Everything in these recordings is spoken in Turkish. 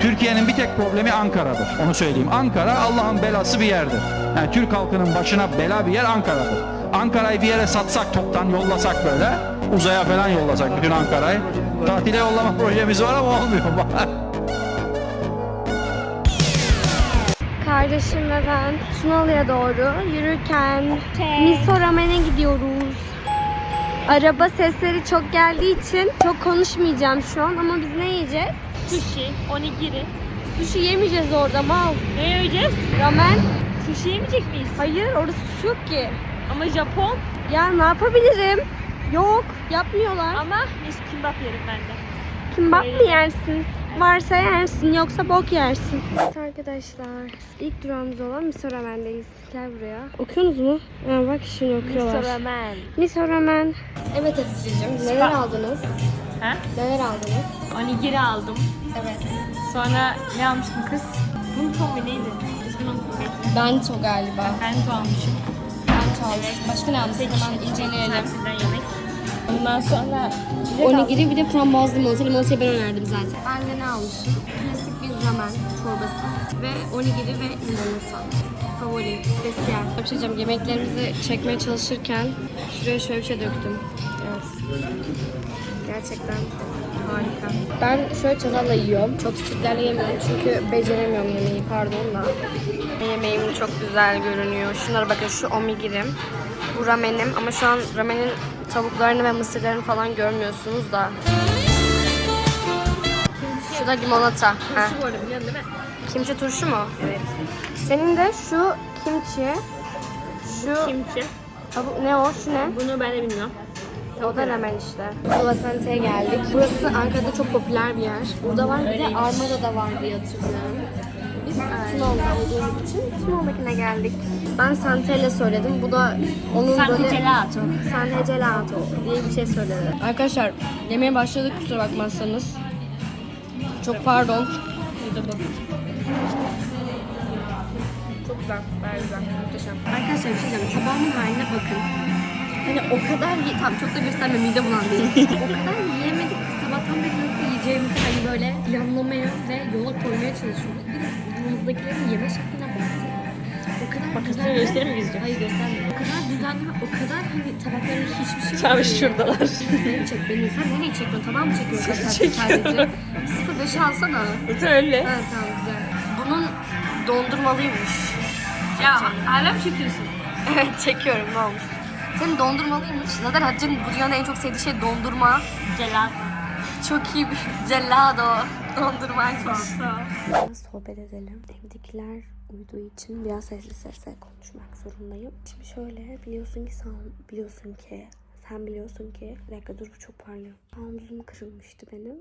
Türkiye'nin bir tek problemi Ankara'dır. Onu söyleyeyim. Ankara Allah'ın belası bir yerdir. Yani Türk halkının başına bela bir yer Ankara'dır. Ankara'yı bir yere satsak toptan yollasak böyle uzaya falan yollasak bütün Ankara'yı. Tatile yollama projemiz var ama olmuyor. Kardeşim ve ben Tunalı'ya doğru yürürken Miso Ramen'e gidiyoruz. Araba sesleri çok geldiği için çok konuşmayacağım şu an ama biz ne yiyeceğiz? Sushi, onigiri. Sushi yemeyeceğiz orada mal. Ne yiyeceğiz? Ramen? Sushi yemeyecek miyiz? Hayır orada sushi yok ki. Ama Japon. Ya ne yapabilirim? Yok yapmıyorlar. Ama neyse kimbap yerim ben de. Kimbap mı yersin? Varsa yersin yoksa bok yersin. Evet arkadaşlar ilk durağımız olan Miso Ramen'deyiz. Gel buraya. Okuyorsunuz mu? Ha, bak şimdi okuyorlar. ramen. Miso Ramen. Evet Hatice'cim neler aldınız? Ha? Neler aldınız? Onigiri aldım. Evet. Sonra ne almıştım kız? Bunto mu neydi? İsmini unuttum. Bento galiba. Bento almışım. Bento aldık. Başka ne almıştık? Hemen inceleyelim. Tersinden yemek. Ondan sonra Onigiri bir de frambuazlı limonata. Limonatayı ben önerdim zaten. Ben de ne almışım? Klasik bir ramen çorbası ve onigiri ve limonata. Favori, spesiyel. Bir şey diyeceğim. Yemeklerimizi çekmeye çalışırken şuraya şöyle bir şey döktüm. Evet. Gerçekten harika. Ben şöyle çatalla yiyorum. Çok stiklerle yemiyorum çünkü beceremiyorum yemeği pardon da. Yemeğim çok güzel görünüyor. Şunlara bakın şu omigirim. Bu ramenim ama şu an ramenin tavuklarını ve mısırlarını falan görmüyorsunuz da. Şu da limonata. Heh. Bu arada biliyorsun değil mi? Kimchi turşu mu? Evet. Senin de şu kimchi. Şu kimchi. tavuk ne o? Şu ne? Bunu ben de bilmiyorum. O da ramen işte. Kruvasante'ye geldik. Burası Ankara'da çok popüler bir yer. Burada var bir de Armada'da var diye hatırlıyorum. Biz Tunalı'da olduğumuz için Tunalı'dakine geldik. Ben Santelle söyledim. Bu da onun böyle... gelato. Sante gelato diye bir şey söyledi. Arkadaşlar yemeğe başladık kusura bakmazsanız. Çok pardon. Çok güzel. Bayağı güzel. Muhteşem. Arkadaşlar bir şey diyeceğim. Tabağımın haline bakın. Hani o kadar ye... Tamam çok da gösterme mide bulandırıyor. o kadar yiyemedik ki sabahtan beri nasıl yiyeceğimizi hani böyle planlamaya ve yola koymaya çalışıyoruz. Bir de yanımızdakilerin yeme şekline baksana. O kadar Makasını düzenli. göstereyim mi gizlice? Hayır göstermiyor. O kadar düzenli ve o kadar hani tabakların hiçbir şey Tabii yok. şuradalar. Beni çek beni. Sen nereye çekiyorsun? Tabağı mı çekiyorsun? Sadece. Sıfır beşi alsana. Öyle. Evet tamam güzel. Bunun dondurmalıymış. Ya hala mı çekiyorsun? Evet çekiyorum ne olmuş. Senin dondurmalıymış. Zaten Hatice'nin bu dünyada en çok sevdiği şey dondurma. Gelato. Çok iyi bir gelato. Dondurmaymış. Biraz sohbet edelim. Evdekiler uyuduğu için biraz sesli sesle konuşmak zorundayım. Şimdi şöyle biliyorsun ki sen biliyorsun ki sen biliyorsun ki bir dakika dur bu çok parlıyor. Omzum kırılmıştı benim.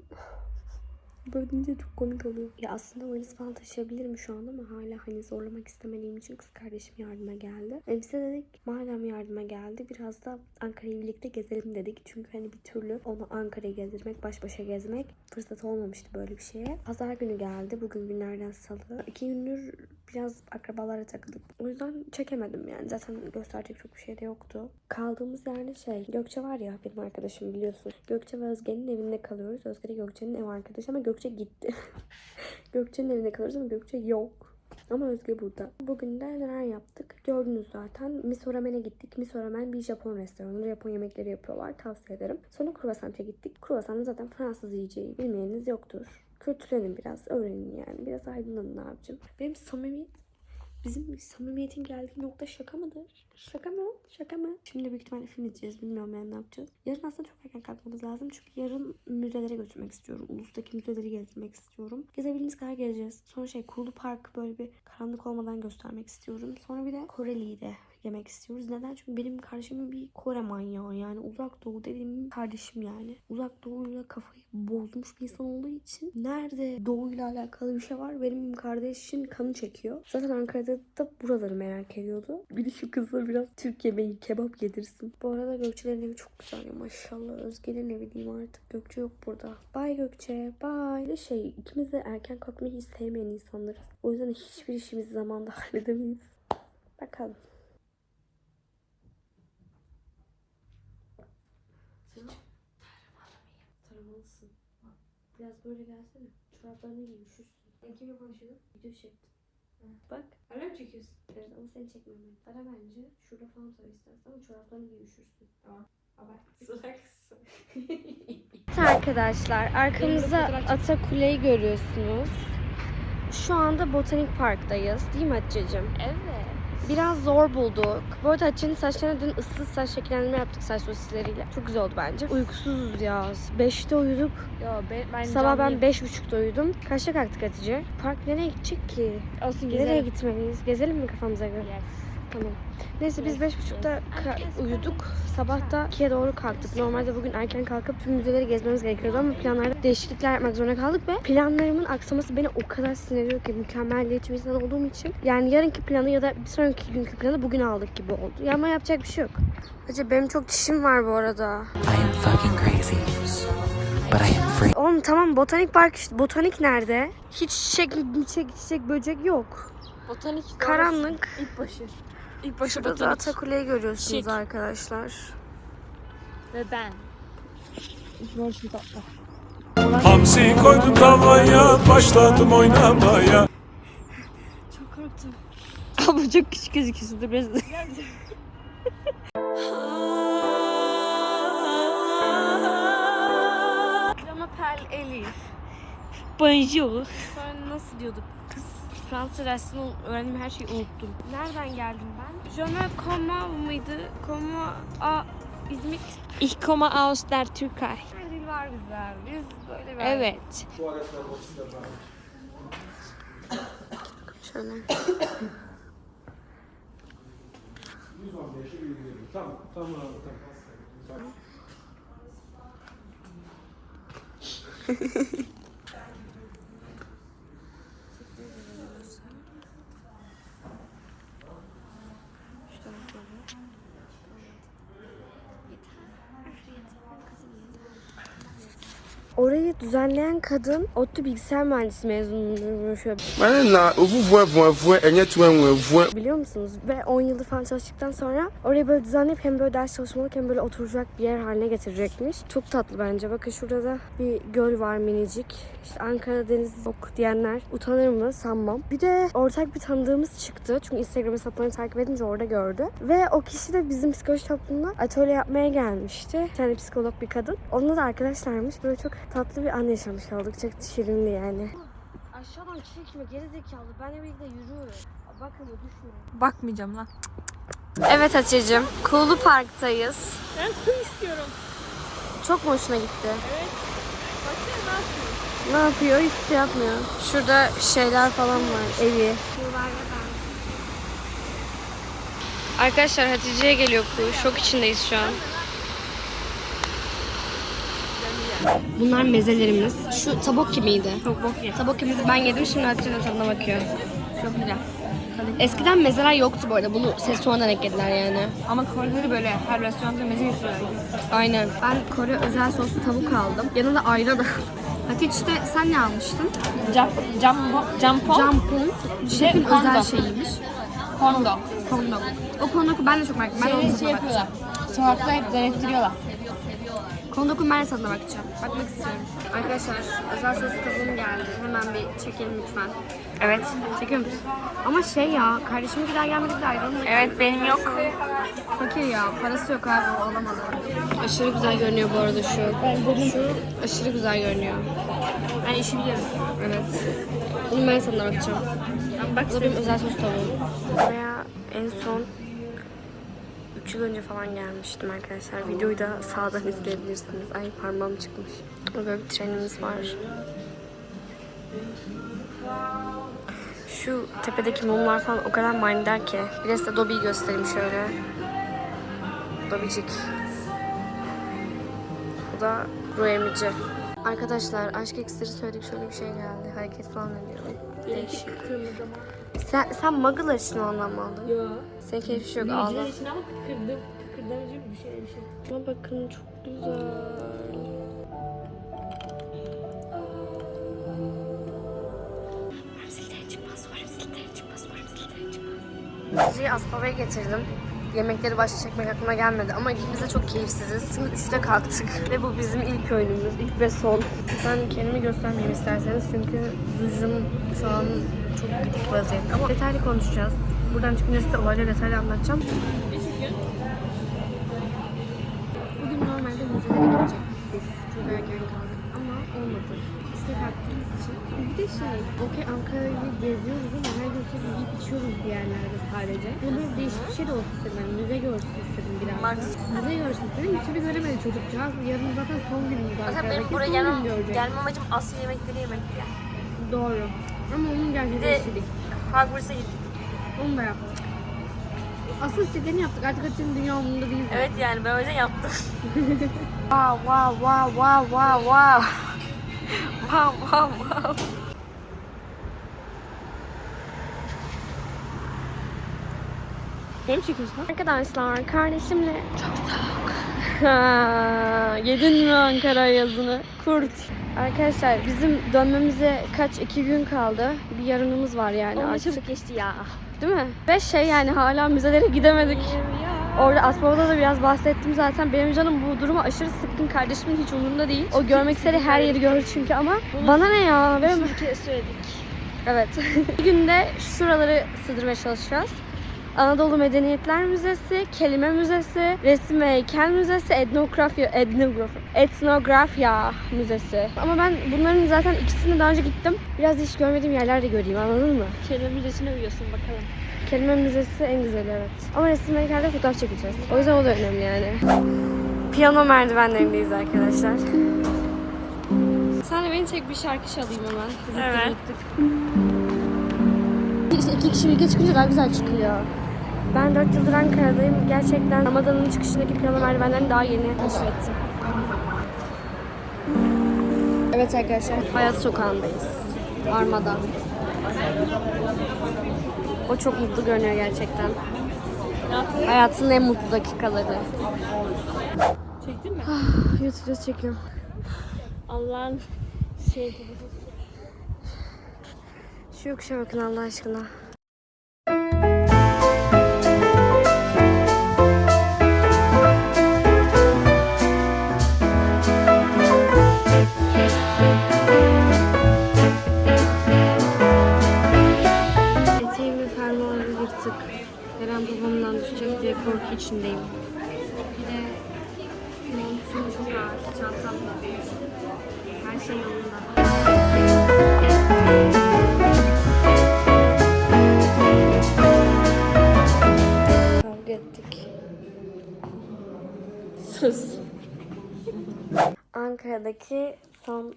Böyle deyince çok komik oluyor. Ya aslında valiz falan taşıyabilirim şu an ama hala hani zorlamak istemediğim için kız kardeşim yardıma geldi. Size dedik madem yardıma geldi biraz da Ankara'yı birlikte gezelim dedik. Çünkü hani bir türlü onu Ankara'yı gezdirmek, baş başa gezmek fırsat olmamıştı böyle bir şeye. Pazar günü geldi. Bugün günlerden salı. İki gündür biraz akrabalara takıldık. O yüzden çekemedim yani. Zaten gösterecek çok bir şey de yoktu. Kaldığımız yerde şey, Gökçe var ya benim arkadaşım biliyorsun. Gökçe ve Özge'nin evinde kalıyoruz. Özge de Gökçe'nin ev arkadaşı ama Gökçe gitti. Gökçe'nin evinde kalıyoruz ama Gökçe yok. Ama Özge burada. Bugün de neler yaptık? Gördünüz zaten. Miso Ramen'e gittik. Miso Ramen bir Japon restoranı. Japon yemekleri yapıyorlar. Tavsiye ederim. Sonra Kruvasan'a gittik. Kruvasan da zaten Fransız yiyeceği bilmeyeniniz yoktur. Kültürlenin biraz, öğrenin yani. Biraz aydınlanın abicim. Benim samimi Bizim samimiyetin geldiği nokta şaka mıdır? Şaka mı? Şaka mı? Şimdi büyük ihtimalle film izleyeceğiz. Bilmiyorum yani ne yapacağız. Yarın aslında çok erken kalkmamız lazım. Çünkü yarın müzelere götürmek istiyorum. Ulustaki müzeleri gezdirmek istiyorum. Gezebildiğimiz kadar gezeceğiz. Sonra şey Kulu Park böyle bir karanlık olmadan göstermek istiyorum. Sonra bir de Koreli'yi de yemek istiyoruz. Neden? Çünkü benim kardeşimin bir Kore manyağı yani uzak doğu dediğim kardeşim yani. Uzak doğuyla kafayı bozmuş bir insan olduğu için nerede doğuyla alakalı bir şey var benim kardeşin kanı çekiyor. Zaten Ankara'da da buraları merak ediyordu. Bir de şu kızlar biraz Türk yemeği kebap yedirsin. Bu arada Gökçe'lerin evi çok güzel ya maşallah. Özge'nin evi diyeyim artık. Gökçe yok burada. Bye Gökçe. Bir de şey ikimiz de erken kalkmayı hiç sevmeyen insanlarız. O yüzden hiçbir işimizi zamanda halledemeyiz. Bakalım. Biraz böyle gelsene. Çoraplarını giy üşürsün. Ben kimle konuşuyordum? Video çektim. Bak. Hala mı çekiyorsun? Evet ama seni çekmem ben. Ara bence. Şurada falan sor istersen ama çoraplarını giy üşürsün. Haber. Salaksın. Arkadaşlar arkamızda Atakule'yi görüyorsunuz. Şu anda Botanik Park'tayız değil mi Hatice'cim? Evet. Biraz zor bulduk. Bu arada Hatice'nin saçlarına dün ıssız saç şekillendirme yaptık saç sosisleriyle. Çok güzel oldu bence. Uykusuzuz ya. 5'te uyuduk. Yo ben, ben Sabah ben 5.30'da uyudum. Kaçta kalktık Hatice? Park nereye gidecek ki? Olsun Nereye gitmeliyiz? Gezelim mi kafamıza göre? Yes. Tamam. Neyse biz beş buçukta ka- uyuduk. Sabah da 2'ye doğru kalktık. Normalde bugün erken kalkıp tüm müzeleri gezmemiz gerekiyordu ama planlarda değişiklikler yapmak zorunda kaldık ve planlarımın aksaması beni o kadar sinir ediyor ki mükemmelliyetçi bir insan olduğum için. Yani yarınki planı ya da bir sonraki günkü planı bugün aldık gibi oldu. Ya ama yapacak bir şey yok. Hacı benim çok dişim var bu arada. I am fucking crazy. But I am free. Oğlum tamam botanik park işte. Botanik nerede? Hiç çiçek, çiçek, çiçek böcek yok. Botanik. Karanlık. İlk başı. İlk başı Şurada da botanik. Atakule'yi görüyorsunuz Şık. arkadaşlar. Ve ben. Hamsi koydum tavaya başladım oynamaya Çok korktum. Ama çok küçük gözüküyorsun da biraz. Ama Perl Elif. Bonjour. Sonra nasıl diyorduk? Fransız dersini öğrendiğim her şeyi unuttum. Nereden geldim ben? Je ne comment mıydı? Comment a İzmit. Ich komme aus der Türkei. Her dil var bizler. Biz böyle bir Evet. Şöyle. Mühendisi mezunuymuş. Mane na ovuvu evu evu enye tu enwu evu Biliyor musunuz? Ve 10 yıldır falan çalıştıktan sonra orayı böyle düzenleyip hem böyle ders çalışmalık hem böyle oturacak bir yer haline getirecekmiş. Çok tatlı bence. Bakın şurada da bir göl var minicik. İşte Ankara deniz yok diyenler utanır mı sanmam. Bir de ortak bir tanıdığımız çıktı. Çünkü Instagram hesaplarını takip edince orada gördü. Ve o kişi de bizim psikoloji toplumuna atölye yapmaya gelmişti. Bir tane psikolog bir kadın. Onunla da arkadaşlarmış. Böyle çok tatlı bir an yaşamış olduk. Çok şirindi yani. Aşağıdan çekme geri zekalı. Benle birlikte yürüyorum. Bakın düşme. Bakmayacağım lan. Evet Hatice'cim. Kuğulu Park'tayız. Ben su istiyorum. Çok mu hoşuna gitti? Evet. Baksana ne yapıyor? Ne yapıyor? Hiçbir şey yapmıyor. Şurada şeyler falan var. Evi. Arkadaşlar Hatice'ye geliyor kuğu. Şok içindeyiz şu an. Bunlar mezelerimiz. Şu tabok miydi? Ye. Tabokimizi ben yedim şimdi Hatice'nin tadına bakıyor. Çok güzel. Eskiden mezeler yoktu bu arada. Bunu ses sonradan eklediler yani. Ama Kore'de böyle her restoranda meze getiriyorlar. Aynen. Ben Kore özel soslu tavuk aldım. Yanında ayran. Hatice sen ne almıştın? Jump, jumbo, jumpo, Jampon. Şefin kondo. özel şeyiymiş. kondo. Kondo. O kondoku ben de çok merak ediyorum. Ben Şey, onun şey bakacağım. yapıyorlar. Sokakta hep denettiriyorlar. Kondokun ben de tadına bakacağım. Bakmak istiyorum. Arkadaşlar özel soslu tavuğum geldi. Hemen bir çekelim lütfen. Evet. Çekiyor musun? Ama şey ya, kardeşim gider gelmedik de ayrılma. Evet benim yok. Fakir ya, parası yok abi, o alamadı. Aşırı güzel görünüyor bu arada şu. Şu aşırı güzel görünüyor. Ben işi biliyorum. Evet. Bunun ben tadına bakacağım. Ben bak Bu da benim özel sos tavuğum. Buraya en son 3 yıl önce falan gelmiştim arkadaşlar. Videoyu da sağdan izleyebilirsiniz. Ay parmağım çıkmış. Böyle bir trenimiz var. Şu tepedeki mumlar falan o kadar manidar ki. Bir de size Dobby'yi göstereyim şöyle. Dobbycik. Bu da Ruemici. Arkadaşlar aşk iksiri söyledik şöyle bir şey geldi. Hareket falan ediyor. Değişik. Sen, sen muggler için ondan mı aldın? Yo. Senin hiçbir şey yok ağla. Büyücüler için ama kıkırdı. Kıkırdamacı bir şey bir şey. Ama bakın çok güzel. Sizi Aspava'ya getirdim. Yemekleri başta çekmek aklıma gelmedi ama ikimiz de çok keyifsiziz. Çünkü 3'te kalktık ve bu bizim ilk öğünümüz, ilk ve son. Ben kendimi göstermeyeyim isterseniz çünkü rujum şu an çok gidik vaziyette ama detaylı konuşacağız. Buradan çıkınca size olayları detaylı anlatacağım. Bugün normalde müzelere gidecek biz çok erken kalkıp ama olmadı. İşte kalktığımız için. Bir de şey, okey Ankara'yı geziyoruz ama her gün sürekli yiyip içiyoruz bir yerlerde sadece. Böyle böyle değişik bir şey de olsun istedim. Yani müze görsün istedim biraz. Müze görsün istedim. Bir türlü göremedi çocukcağız. Yarın zaten son günümüz Ankara'daki. son gün görecek. gelme amacım Asya yemekleri yemek ya. Doğru. Ama onun gerçekleştirdik. Hogwarts'a gittik. Onu da yaptık. Asıl istediğini yaptık. Artık açın dünya umurunda değil. zaten. Evet yani ben o yüzden yaptım. wow wow wow wow wow wow. Wow wow wow. Benim çekiyorsun Arkadaşlar kardeşimle çok soğuk. Yedin mi Ankara yazını? Kurt. Arkadaşlar bizim dönmemize kaç iki gün kaldı. Bir yarınımız var yani Ama artık. çabuk geçti ya. Değil mi? Ve şey yani hala müzelere gidemedik. Orada Aspava'da da biraz bahsettim zaten. Benim canım bu duruma aşırı sıkkın. Kardeşimin hiç umurunda değil. O görmek istediği her yeri görür çünkü ama bana ne ya? Benim... Bir kere söyledik. Evet. bir günde şuraları sığdırmaya çalışacağız. Anadolu Medeniyetler Müzesi, Kelime Müzesi, Resim ve Heykel Müzesi, Etnografya, etnografya, Etnografya Müzesi. Ama ben bunların zaten ikisini daha önce gittim. Biraz hiç görmediğim yerler de göreyim anladın mı? Kelime müzesine uyuyorsun bakalım. Kelime Müzesi en güzeli evet. Ama resim ve heykelde fotoğraf çekeceğiz. O yüzden o da önemli yani. Piyano merdivenlerindeyiz arkadaşlar. Sen de beni çek bir şarkı çalayım hemen. Evet. İşte iki kişi birlikte çıkınca daha güzel çıkıyor. Ben 4 yıldır Ankara'dayım. Gerçekten Ramadan'ın çıkışındaki piyano merdivenlerini daha yeni keşfettim. Evet arkadaşlar, Hayat Sokağı'ndayız. Armada. O çok mutlu görünüyor gerçekten. Hayatının en mutlu dakikaları. Çektin mi? YouTube'da çekiyorum. Allah'ın şey Şu yokuşa bakın Allah aşkına. Sus. Ankara'daki son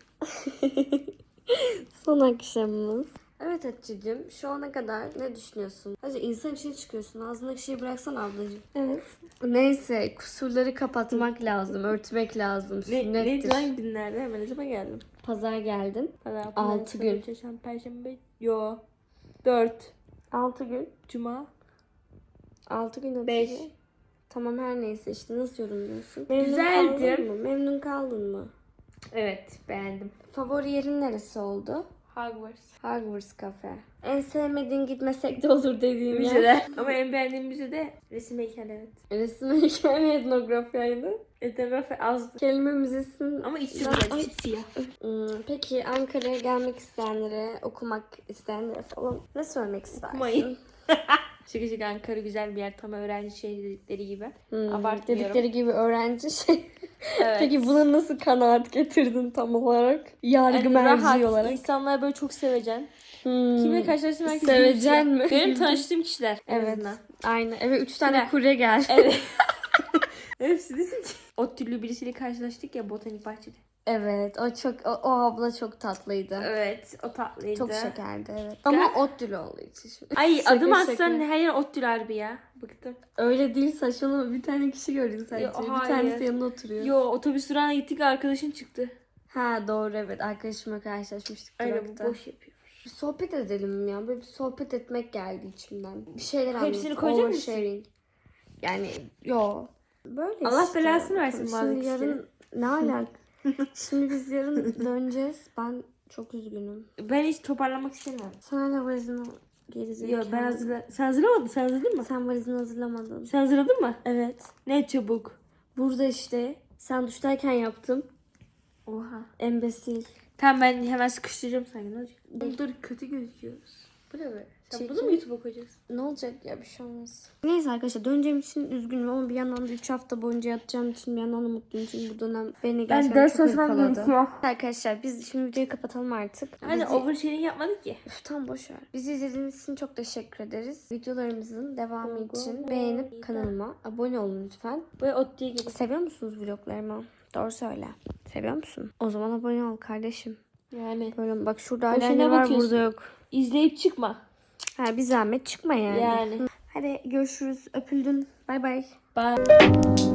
son akşamımız. Evet Hatice'cim şu ana kadar ne düşünüyorsun? Hadi insan içine çıkıyorsun. Ağzındaki şeyi bıraksan ablacığım. Evet. Neyse kusurları kapatmak lazım. Örtmek lazım. Ne, Sünnettir. neydi lan günlerde? Hemen ne zaman geldim? Pazar geldin. Pazar, Altı gün. Salı, Çarşamba, Perşembe. Yo. Dört. 6 gün. Cuma. 6 gün Hatice. Tamam her neyse işte nasıl yorumluyorsun? Güzeldi. kaldın mı? Memnun kaldın mı? Evet beğendim. Favori yerin neresi oldu? Hogwarts. Hogwarts Cafe. En sevmediğin gitmesek de olur dediğim yer. Müzede. Ama en beğendiğim müzede resim heykel evet. Resim heykel mi etnografyaydı? Etnografi azdı. Kelime müzesinin... Ama içi Ay. güzel. Siyah. Hmm, peki Ankara'ya gelmek isteyenlere, okumak isteyenlere falan ne söylemek istersin? Okumayın. Şaka Ankara güzel bir yer. Tam öğrenci şehri dedikleri gibi. Hmm, Abartmıyorum. dedikleri gibi öğrenci şey. Evet. Peki buna nasıl kanaat getirdin tam olarak? Yargı Yani merci rahat, olarak. insanlar böyle çok sevecen. Hmm. Kimle karşılaştım herkes Sevecen mi? Benim tanıştığım kişiler. Evet. Aynen. Eve üç tane Sıra. kurye geldi. Evet. Hepsi dedi ki. O türlü birisiyle karşılaştık ya botanik bahçede. Evet, o çok o, o abla çok tatlıydı. Evet o tatlıydı. Çok şekerdi evet. Ama ot dülü olduğu için. şimdi. Ay Şaka adım atsan her yer ot dül harbi ya. Bıktım. Öyle değil saçmalama bir tane kişi gördün sadece. Yo, bir tanesi yanında oturuyor. Yo otobüs durağına gittik arkadaşın çıktı. Ha doğru evet arkadaşımla karşılaşmıştık bu durakta. boş yapıyor. Bir sohbet edelim ya. Böyle bir sohbet etmek geldi içimden. Bir şeyler Hepsini anlat. koyacak mısın? Yani yo. Böyle Allah işte. belasını versin bazı Şimdi yarın ne alak? Şimdi biz yarın döneceğiz. Ben çok üzgünüm. Ben hiç toparlamak istemiyorum. Sen hala valizini Gerizekalı. Yok ben hazırla... Sen hazırlamadın. Sen hazırladın mı? Sen valizini hazırlamadın. Sen hazırladın mı? Evet. Ne çabuk. Burada işte. Sen duştayken yaptım. Oha. Embesil. Tamam ben hemen sıkıştıracağım sanki. Ne olacak? Dur kötü gözüküyoruz. Bu ne be? Çekim. bunu mu YouTube'a koyacaksın? Ne olacak ya bir şey olmaz. Neyse arkadaşlar döneceğim için üzgünüm ama bir yandan da 3 hafta boyunca yatacağım için bir yandan da mutluyum çünkü bu dönem beni gerçekten ders çok hırpaladı. Arkadaşlar biz şimdi videoyu kapatalım artık. Hani Bizi- oversharing yapmadık ki. Üf, tamam boş ver. Bizi izlediğiniz için çok teşekkür ederiz. Videolarımızın devamı için beğenip kanalıma abone olun lütfen. Böyle ot diye geliyor. Seviyor musunuz vloglarımı? Doğru söyle. Seviyor musun? O zaman abone ol kardeşim. Yani. Böyle bak şurada Boşuna eyeliner var bakıyorsun. burada yok. İzleyip çıkma. Ha bir zahmet çıkma yani. Yani. Hadi görüşürüz. Öpüldün. Bay bay. Bye.